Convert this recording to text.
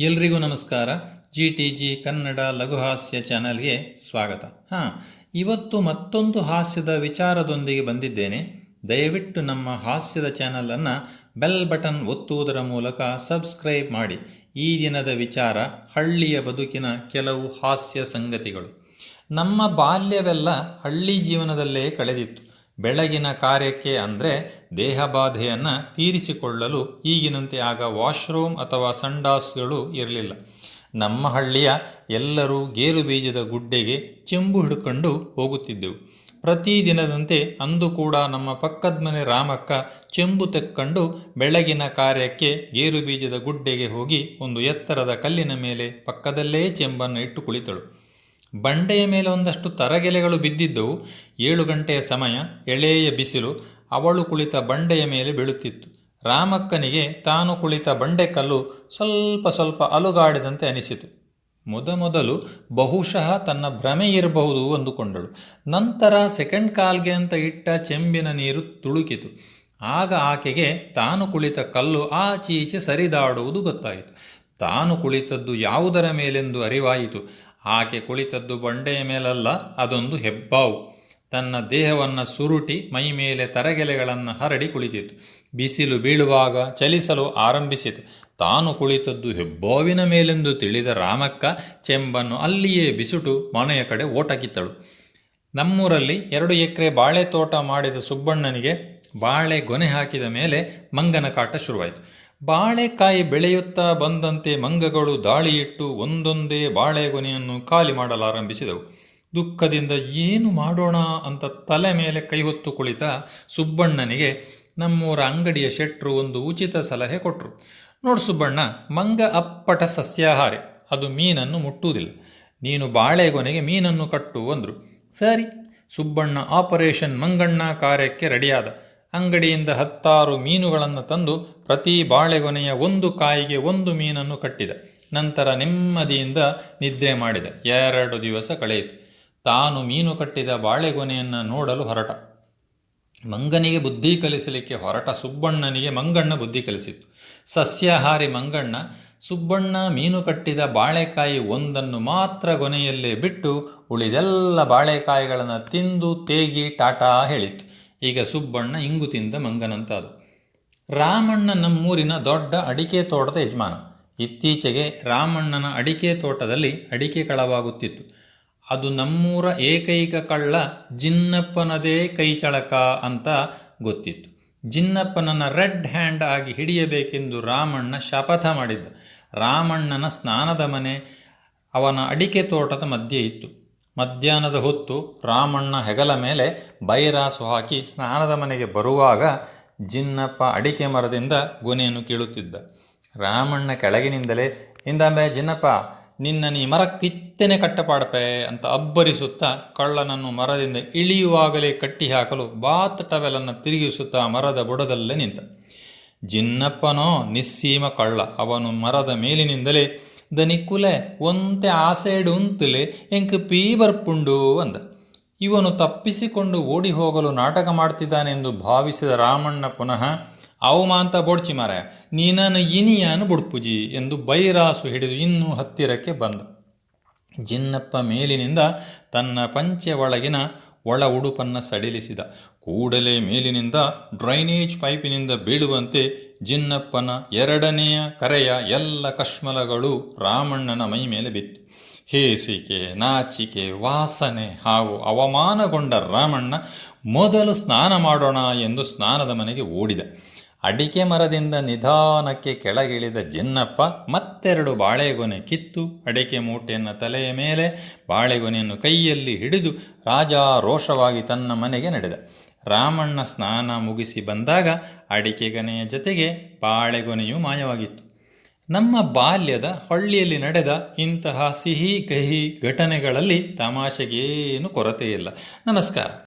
ಎಲ್ರಿಗೂ ನಮಸ್ಕಾರ. G T G Kannada ಲಘುಹಾಸ್ಯ ಚಾನಲ್ಗೆ ಸ್ವಾಗತ. ಹಾಂ, ಇವತ್ತು ಮತ್ತೊಂದು ಹಾಸ್ಯದ ವಿಚಾರದೊಂದಿಗೆ ಬಂದಿದ್ದೇನೆ. ದಯವಿಟ್ಟು ನಮ್ಮ ಹಾಸ್ಯದ ಚಾನಲನ್ನು ಬೆಲ್ ಬಟನ್ ಒತ್ತುವುದರ ಮೂಲಕ ಸಬ್ಸ್ಕ್ರೈಬ್ ಮಾಡಿ. ಈ ದಿನದ ವಿಚಾರ, ಹಳ್ಳಿಯ ಬದುಕಿನ ಕೆಲವು ಹಾಸ್ಯ ಸಂಗತಿಗಳು. ನಮ್ಮ ಬಾಲ್ಯವೆಲ್ಲ ಹಳ್ಳಿ ಜೀವನದಲ್ಲೇ ಕಳೆದಿತ್ತು. ಬೆಳಗಿನ ಕಾರ್ಯಕ್ಕೆ ಅಂದರೆ ದೇಹಬಾಧೆಯನ್ನು ತೀರಿಸಿಕೊಳ್ಳಲು ಈಗಿನಂತೆ ಆಗ ವಾಶ್ರೂಮ್ ಅಥವಾ ಸಂಡಾಸ್ಗಳು ಇರಲಿಲ್ಲ. ನಮ್ಮ ಹಳ್ಳಿಯ ಎಲ್ಲರೂ ಗೇರು ಬೀಜದ ಗುಡ್ಡೆಗೆ ಚೆಂಬು ಹಿಡ್ಕೊಂಡು ಹೋಗುತ್ತಿದ್ದೆವು. ಪ್ರತಿದಿನದಂತೆ ಅಂದು ಕೂಡ ನಮ್ಮ ಪಕ್ಕದ ಮನೆ ರಾಮಕ್ಕ ಚೆಂಬು ತೆಕ್ಕೊಂಡು ಬೆಳಗಿನ ಕಾರ್ಯಕ್ಕೆ ಗೇರು ಬೀಜದ ಗುಡ್ಡೆಗೆ ಹೋಗಿ ಒಂದು ಎತ್ತರದ ಕಲ್ಲಿನ ಮೇಲೆ ಪಕ್ಕದಲ್ಲೇ ಚೆಂಬನ್ನು ಇಟ್ಟು ಕುಳಿತಳು. ಬಂಡೆಯ ಮೇಲೆ ಒಂದಷ್ಟು ತರಗೆಲೆಗಳು ಬಿದ್ದಿದ್ದವು. ಏಳು ಗಂಟೆಯ ಸಮಯ, ಎಳೆಯ ಬಿಸಿಲು, ಅವಳು ಕುಳಿತ ಬಂಡೆಯ ಮೇಲೆ ಬೀಳುತ್ತಿತ್ತು. ರಾಮಕ್ಕನಿಗೆ ತಾನು ಕುಳಿತ ಬಂಡೆಕಲ್ಲು ಸ್ವಲ್ಪ ಸ್ವಲ್ಪ ಅಲುಗಾಡಿದಂತೆ ಅನಿಸಿತು. ಮೊದಮೊದಲು ಬಹುಶಃ ತನ್ನ ಭ್ರಮೆ ಇರಬಹುದು ಅಂದುಕೊಂಡಳು. ನಂತರ ಸೆಕೆಂಡ್ ಕಾಲ್ಗೆ ಅಂತ ಇಟ್ಟ ಚೆಂಬಿನ ನೀರು ತುಳುಕಿತು. ಆಗ ಆಕೆಗೆ ತಾನು ಕುಳಿತ ಕಲ್ಲು ಆಚೀಚೆ ಸರಿದಾಡುವುದು ಗೊತ್ತಾಯಿತು. ತಾನು ಕುಳಿತದ್ದು ಯಾವುದರ ಮೇಲೆಂದು ಅರಿವಾಯಿತು. ಆಕೆ ಕುಳಿತದ್ದು ಬಂಡೆಯ ಮೇಲಲ್ಲ, ಅದೊಂದು ಹೆಬ್ಬಾವು. ತನ್ನ ದೇಹವನ್ನು ಸುರುಟಿ ಮೈ ಮೇಲೆ ತರಗೆಲೆಗಳನ್ನು ಹರಡಿ ಕುಳಿತಿತು ಬಿಸಿಲು ಬೀಳುವಾಗ ಚಲಿಸಲು ಆರಂಭಿಸಿತು. ತಾನು ಕುಳಿತದ್ದು ಹೆಬ್ಬಾವಿನ ಮೇಲೆಂದು ತಿಳಿದ ರಾಮಕ್ಕ ಚೆಂಬನ್ನು ಅಲ್ಲಿಯೇ ಬಿಸುಟು ಮನೆಯ ಕಡೆ ಓಟಕಿತ್ತಳು. ನಮ್ಮೂರಲ್ಲಿ ಎರಡು ಎಕರೆ ಬಾಳೆ ತೋಟ ಮಾಡಿದ ಸುಬ್ಬಣ್ಣನಿಗೆ ಬಾಳೆ ಗೊನೆ ಹಾಕಿದ ಮೇಲೆ ಮಂಗನ ಕಾಟ ಶುರುವಾಯಿತು. ಬಾಳೆಕಾಯಿ ಬೆಳೆಯುತ್ತಾ ಬಂದಂತೆ ಮಂಗಗಳು ದಾಳಿಯಿಟ್ಟು ಒಂದೊಂದೇ ಬಾಳೆಗೊನೆಯನ್ನು ಖಾಲಿ ಮಾಡಲಾರಂಭಿಸಿದವು. ದುಃಖದಿಂದ ಏನು ಮಾಡೋಣ ಅಂತ ತಲೆ ಮೇಲೆ ಕೈ ಹೊತ್ತು ಕುಳಿತ ಸುಬ್ಬಣ್ಣನಿಗೆ ನಮ್ಮೂರ ಅಂಗಡಿಯ ಶೆಟ್ರು ಒಂದು ಉಚಿತ ಸಲಹೆ ಕೊಟ್ಟರು ನೋಡು ಸುಬ್ಬಣ್ಣ, ಮಂಗ ಅಪ್ಪಟ ಸಸ್ಯಾಹಾರಿ. ಅದು ಮೀನನ್ನು ಮುಟ್ಟುವುದಿಲ್ಲ. ನೀನು ಬಾಳೆಗೊನೆಗೆ ಮೀನನ್ನು ಕಟ್ಟು ಅಂದರು. ಸರಿ. ಸುಬ್ಬಣ್ಣ ಆಪರೇಷನ್ ಮಂಗಣ್ಣ ಕಾರ್ಯಕ್ಕೆ ರೆಡಿಯಾದ. ಅಂಗಡಿಯಿಂದ ಹತ್ತಾರು ಮೀನುಗಳನ್ನು ತಂದು ಪ್ರತಿ ಬಾಳೆಗೊನೆಯ ಒಂದು ಕಾಯಿಗೆ ಒಂದು ಮೀನನ್ನು ಕಟ್ಟಿದ. ನಂತರ ನೆಮ್ಮದಿಯಿಂದ ನಿದ್ರೆ ಮಾಡಿದ. ಎರಡು ದಿವಸ ಕಳೆಯಿತು. ತಾನು ಮೀನು ಕಟ್ಟಿದ ಬಾಳೆಗೊನೆಯನ್ನು ನೋಡಲು ಹೊರಟ. ಮಂಗನಿಗೆ ಬುದ್ಧಿ ಕಲಿಸಲಿಕ್ಕೆ ಹೊರಟ ಸುಬ್ಬಣ್ಣನಿಗೆ ಮಂಗಣ್ಣ ಬುದ್ಧಿ ಕಲಿಸಿತು ಸಸ್ಯಾಹಾರಿ ಮಂಗಣ್ಣ, ಸುಬ್ಬಣ್ಣ ಮೀನು ಕಟ್ಟಿದ ಬಾಳೆಕಾಯಿ ಒಂದನ್ನು ಮಾತ್ರ ಗೊನೆಯಲ್ಲೇ ಬಿಟ್ಟು ಉಳಿದೆಲ್ಲ ಬಾಳೆಕಾಯಿಗಳನ್ನು ತಿಂದು ತೇಗಿ ಟಾಟಾ ಹೇಳಿತು ಈಗ ಸುಬ್ಬಣ್ಣ ಇಂಗು ತಿಂದ ಮಂಗನಂತಾದು. ರಾಮಣ್ಣ ನಮ್ಮೂರಿನ ದೊಡ್ಡ ಅಡಿಕೆ ತೋಟದ ಯಜಮಾನ. ಇತ್ತೀಚೆಗೆ ರಾಮಣ್ಣನ ಅಡಿಕೆ ತೋಟದಲ್ಲಿ ಅಡಿಕೆ ಕಳವಾಗುತ್ತಿತ್ತು. ಅದು ನಮ್ಮೂರ ಏಕೈಕ ಕಳ್ಳ ಜಿನ್ನಪ್ಪನದೇ ಕೈಚಳಕ ಅಂತ ಗೊತ್ತಿತ್ತು. ಜಿನ್ನಪ್ಪನನ್ನು ರೆಡ್ ಹ್ಯಾಂಡ್ ಆಗಿ ಹಿಡಿಯಬೇಕೆಂದು ರಾಮಣ್ಣ ಶಪಥ ಮಾಡಿದ್ದ. ರಾಮಣ್ಣನ ಸ್ನಾನದ ಮನೆ ಅವನ ಅಡಿಕೆ ತೋಟದ ಮಧ್ಯೆ ಇತ್ತು. ಮಧ್ಯಾಹ್ನದ ಹೊತ್ತು ರಾಮಣ್ಣ ಹೆಗಲ ಮೇಲೆ ಬೈರಾಸು ಹಾಕಿ ಸ್ನಾನದ ಮನೆಗೆ ಬರುವಾಗ ಜಿನ್ನಪ್ಪ ಅಡಿಕೆ ಮರದಿಂದ ಗೊನೆಯನ್ನು ಕೀಳುತ್ತಿದ್ದ. ರಾಮಣ್ಣ ಕೆಳಗಿನಿಂದಲೇ, ಇಂದಂಬೆ ಜಿನ್ನಪ್ಪ, ನಿನ್ನ ನೀ ಮರ ಕಿತ್ತನೆ ಕಟ್ಟಪಾಡಪೆ ಅಂತ ಅಬ್ಬರಿಸುತ್ತಾ ಕಳ್ಳನನ್ನು ಮರದಿಂದ ಇಳಿಯುವಾಗಲೇ ಕಟ್ಟಿ ಹಾಕಲು ಬಾತ್ ಟವೆಲನ್ನು ತಿರುಗಿಸುತ್ತಾ ಮರದ ಬುಡದಲ್ಲೇ ನಿಂತ. ಜಿನ್ನಪ್ಪನೋ, ನಿಸ್ಸೀಮ ಕಳ್ಳ. ಅವನು ಮರದ ಮೇಲಿನಿಂದಲೇ ದನಿಕ್ಕುಲೆ ಒಂತೆ ಆಸೆಡು ಉಂತಲೆ ಎಂಕ್ ಪೀ ಬರ್ಪುಂಡು ಅಂದ. ಇವನು ತಪ್ಪಿಸಿಕೊಂಡು ಓಡಿ ಹೋಗಲು ನಾಟಕ ಮಾಡ್ತಿದ್ದಾನೆಂದು ಭಾವಿಸಿದ ರಾಮಣ್ಣ ಪುನಃ ಅವಮಾಂತ ಬೊಡ್ಚಿ ಮಾರ ನೀನನ್ನು ಇನಿಯಾನು ಬುಡ್ಪುಜಿ ಎಂದು ಬೈರಾಸು ಹಿಡಿದು ಇನ್ನೂ ಹತ್ತಿರಕ್ಕೆ ಬಂದ. ಜಿನ್ನಪ್ಪ ಮೇಲಿನಿಂದ ತನ್ನ ಪಂಚೆ ಒಳಗಿನ ಒಳ ಉಡುಪನ್ನು ಸಡಿಲಿಸಿದ. ಕೂಡಲೇ ಮೇಲಿನಿಂದ ಡ್ರೈನೇಜ್ ಪೈಪಿನಿಂದ ಬೀಳುವಂತೆ ಜಿನ್ನಪ್ಪನ ಎರಡನೆಯ ಕರೆಯ ಎಲ್ಲ ಕಶ್ಮಲಗಳು ರಾಮಣ್ಣನ ಮೈ ಮೇಲೆ ಬಿತ್ತು. ಹೇಸಿಕೆ, ನಾಚಿಕೆ, ವಾಸನೆ ಹಾಗೂ ಅವಮಾನಗೊಂಡ ರಾಮಣ್ಣ ಮೊದಲು ಸ್ನಾನ ಮಾಡೋಣ ಎಂದು ಸ್ನಾನದ ಮನೆಗೆ ಓಡಿದ. ಅಡಿಕೆ ಮರದಿಂದ ನಿಧಾನಕ್ಕೆ ಕೆಳಗಿಳಿದ ಜಿನ್ನಪ್ಪ ಮತ್ತೆರಡು ಬಾಳೆಗೊನೆ ಕಿತ್ತು ಅಡಿಕೆ ಮೂಟೆಯನ್ನು ತಲೆಯ ಮೇಲೆ ಬಾಳೆಗೊನೆಯನ್ನು ಕೈಯಲ್ಲಿ ಹಿಡಿದು ರಾಜಾರೋಷವಾಗಿ ತನ್ನ ಮನೆಗೆ ನಡೆದ. ರಾಮಣ್ಣ ಸ್ನಾನ ಮುಗಿಸಿ ಬಂದಾಗ ಅಡಿಕೆಗನೆಯ ಜೊತೆಗೆ ಬಾಳೆಗೊನೆಯೂ ಮಾಯವಾಗಿತ್ತು. ನಮ್ಮ ಬಾಲ್ಯದ ಹಳ್ಳಿಯಲ್ಲಿ ನಡೆದ ಇಂತಹ ಸಿಹಿ ಕಹಿ ಘಟನೆಗಳಲ್ಲಿ ತಮಾಷೆಗೇನು ಕೊರತೆಯಿಲ್ಲ. ನಮಸ್ಕಾರ.